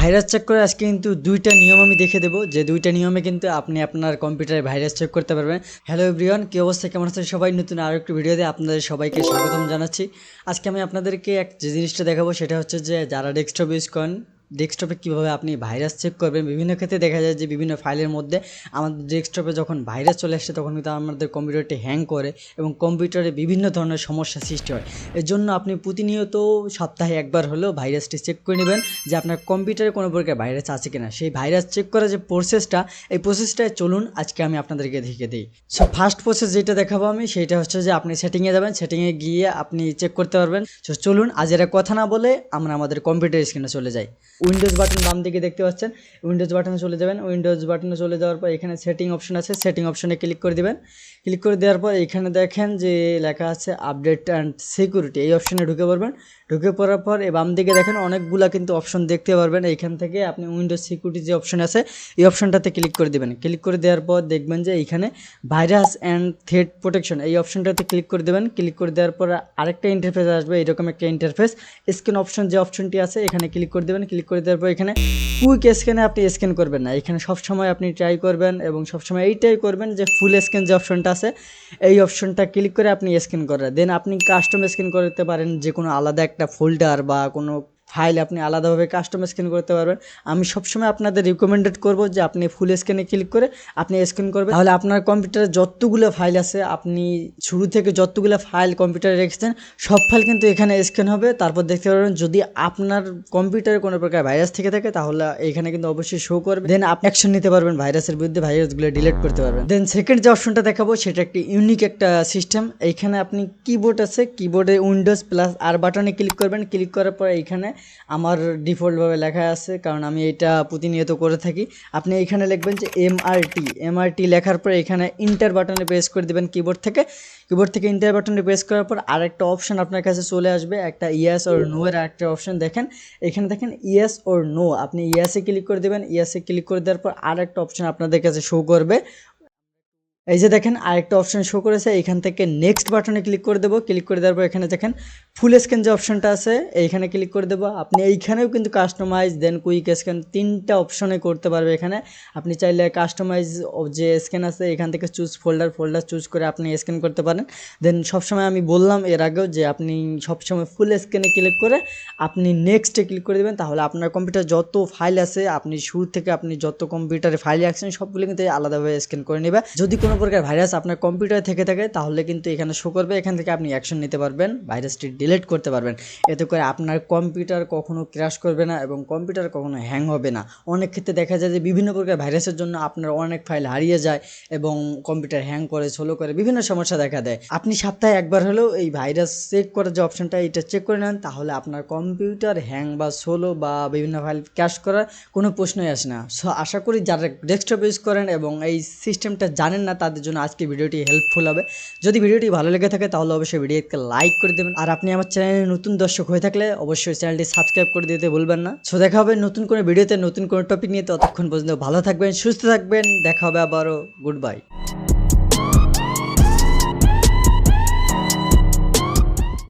Virus check করে আজকে কিন্তু দুইটা নিয়ম আমি দেখে দেবো। যে দুইটা নিয়মে কিন্তু আপনি আপনার কম্পিউটারে ভাইরাস চেক করতে পারবেন। হ্যালো এভরিওয়ান কী অবস্থা? কেমন আছে সবাই? নতুন আরও একটু ভিডিওতে আপনাদের সবাইকে স্বাগতম জানাচ্ছি। আজকে আমি আপনাদেরকে এক যে জিনিসটা দেখাবো, সেটা হচ্ছে যে যারা ডেস্কটপ ইউজ করেন ডেস্কটপে কীভাবে আপনি ভাইরাস চেক করবেন, বিভিন্ন ক্ষেত্রে দেখা যায় যে বিভিন্ন ফাইলের মধ্যে আমাদের ডেস্কটপে যখন ভাইরাস চলে আসে তখন কিন্তু আমাদের কম্পিউটারটি হ্যাং করে এবং কম্পিউটারে বিভিন্ন ধরনের সমস্যা সৃষ্টি হয়। এর জন্য আপনি প্রতিনিয়ত সপ্তাহে একবার হলেও ভাইরাসটি চেক করে নেবেন যে আপনার কম্পিউটারে কোনো প্রকার ভাইরাস আছে কিনা। সেই ভাইরাস চেক করার যে প্রসেসটা এই প্রসেসটায় চলুন, আজকে আমি আপনাদেরকে দেখিয়ে দিই। সো ফার্স্ট প্রসেস যেটা দেখাবো আমি, সেটা হচ্ছে যে আপনি সেটিংয়ে যাবেন সেটিংয়ে গিয়ে আপনি চেক করতে পারবেন। সো চলুন আজ এরা কথা না বলে আমরা আমাদের কম্পিউটার স্ক্রিনে চলে যাই। উইন্ডোজ বাটন বাম দিকে দেখতে পাচ্ছেন। উইন্ডোজ বাটনে চলে যাবেন। উইন্ডোজ বাটনে চলে যাওয়ার পর এখানে সেটিং অপশন আছে। সেটিং অপশনে ক্লিক করে দিবেন। ক্লিক করে দেওয়ার পর এখানে দেখেন যে লেখা আছে আপডেট অ্যান্ড সিকিউরিটি। এই অপশনে ঢুকে পড়বেন। ঢুকে পড়ার পর বাম দিকে দেখেন অনেকগুলা কিন্তু অপশন দেখতে পারবেন। এইখান থেকে আপনি উইন্ডোজ সিকিউরিটি যে অপশন আছে, এই অপশনটাতে ক্লিক করে দেবেন। ক্লিক করে দেওয়ার পর দেখবেন যে এইখানে ভাইরাস অ্যান্ড থ্রেড প্রোটেকশন, এই অপশনটাতে ক্লিক করে দেবেন। ক্লিক করে দেওয়ার পর আরেকটা ইন্টারফেস আসবে। এরকম একটা ইন্টারফেস স্ক্রিন অপশন যে অপশনটি আছে, এখানে ক্লিক করে দেবেন। ক্লিক করে দেওয়ার পর এখানে কুইক স্ক্যানে আপনি স্ক্যান করবেন না। এখানে সবসময় আপনি ট্রাই করবেন এবং সবসময় এইটাই করবেন যে ফুল স্ক্যান যে অপশনটা আছে, এই অপশনটা ক্লিক করে আপনি স্ক্যান করেন। দেন আপনি কাস্টম স্ক্যান করতে পারেন যে কোনো আলাদা একটা ফোল্ডার বা কোনো ফাইল আপনি আলাদাভাবে কাস্টম স্ক্যান করতে পারবেন। আমি সবসময় আপনাদের রিকমেন্ডেড করব যে আপনি ফুল স্ক্যানে ক্লিক করে আপনি স্ক্যান করবেন। তাহলে আপনার কম্পিউটারে যতগুলো ফাইল আছে, আপনি শুরু থেকে যতগুলো ফাইল কম্পিউটারে রেখেছেন, সব ফাইল কিন্তু এখানে স্ক্যান হবে। তারপর দেখতে পারবেন যদি আপনার কম্পিউটারে কোনো প্রকার ভাইরাস থেকে থাকে, তাহলে এখানে কিন্তু অবশ্যই শো করবে। দেন আপনি অ্যাকশন নিতে পারবেন ভাইরাসের বিরুদ্ধে ভাইরাসগুলো ডিলিট করতে পারবেন। দেন সেকেন্ড যে অপশনটা দেখাবো, সেটা একটি ইউনিক একটা সিস্টেম এইখানে আপনি কিবোর্ড আছে কিবোর্ডে উইন্ডোজ প্লাস আর বাটনে ক্লিক করবেন। ক্লিক করার পর এইখানে আমার ডিফল্টভাবে লেখা আছে, কারণ আমি এটা প্রতিনিয়ত করে থাকি। আপনি এইখানে লিখবেন যে এমআরটি এমআরটি লেখার পর এখানে ইন্টার বাটনে প্রেস করে দেবেন কিবোর্ড থেকে। কিবোর্ড থেকে ইন্টার বাটনে প্রেস করার পর আরেকটা অপশন আপনার কাছে চলে আসবে, একটা ইয়েস ওর নো এর আরেকটা অপশন দেখেন। এখানে দেখেন ইয়েস ওর নো আপনি ইয়েসে ক্লিক করে দেবেন ইয়েসে ক্লিক করে দেওয়ার পর আরেকটা অপশন আপনাদের কাছে শো করবে। এই যে দেখেন আরেকটা অপশন শো করেছে এখান থেকে নেক্সট বাটনে ক্লিক করে দেবো। ক্লিক করে দেওয়ার পর এখানে দেখেন ফুল স্ক্যান যে অপশনটা আছে, এইখানে ক্লিক করে দেবো। আপনি এইখানেও কিন্তু কাস্টমাইজ দেন কুইক স্ক্যান তিনটা অপশনে করতে পারবে এখানে। আপনি চাইলে কাস্টমাইজ যে স্ক্যান আছে, এখান থেকে চুজ ফোল্ডার ফোল্ডার চুজ করে আপনি স্ক্যান করতে পারেন। দেন সবসময় আমি বললাম এর আগেও যে আপনি সবসময় ফুল স্ক্যানে ক্লিক করে আপনি নেক্সটে ক্লিক করে দেবেন, তাহলে আপনার কম্পিউটার যত ফাইল আছে, আপনি শুরু থেকে আপনি যত কম্পিউটারে ফাইল রাখছেন সবগুলো কিন্তু আলাদাভাবে স্ক্যান করে নেবে। যদি কোনো প্রকার ভাইরাস আপনার কম্পিউটারে থেকে থাকে, তাহলে কিন্তু এখানে শো করবে। এখান থেকে আপনি অ্যাকশন নিতে পারবেন, ভাইরাসটি ডিলিট করতে পারবেন। এতে করে আপনার কম্পিউটার কখনো ক্র্যাশ করবে না এবং কম্পিউটার কখনো হ্যাং হবে না। অনেক ক্ষেত্রে দেখা যায় যে বিভিন্ন প্রকার ভাইরাসের জন্য আপনার অনেক ফাইল হারিয়ে যায় এবং কম্পিউটার হ্যাং করে সোলো করে, বিভিন্ন সমস্যা দেখা দেয়। আপনি সপ্তাহে একবার হলেও এই ভাইরাস চেক করার যে অপশনটা এটা চেক করে নেন, তাহলে আপনার কম্পিউটার হ্যাং বা সোলো বা বিভিন্ন ফাইল ক্যাশ করার কোনো প্রশ্নই আসে না। সো আশা করি যারা ডেস্কটপ ইউজ করেন এবং এই সিস্টেমটা জানেন না তাদের জন্য আজকে ভিডিওটি হেল্পফুল হবে। যদি ভিডিওটি ভালো লেগে থাকে, তাহলে অবশ্যই ভিডিওকে লাইক করে দেবেন। আর আপনি আমার চ্যানেলে নতুন দর্শক হয়ে থাকলে অবশ্যই চ্যানেলটি সাবস্ক্রাইব করে দিতে ভুলবেন না। সো দেখা হবে নতুন কোনো ভিডিওতে, নতুন কোনো টপিক নিয়ে। ততক্ষণ পর্যন্ত ভালো থাকবেন, সুস্থ থাকবেন। দেখা হবে আবারও। Good bye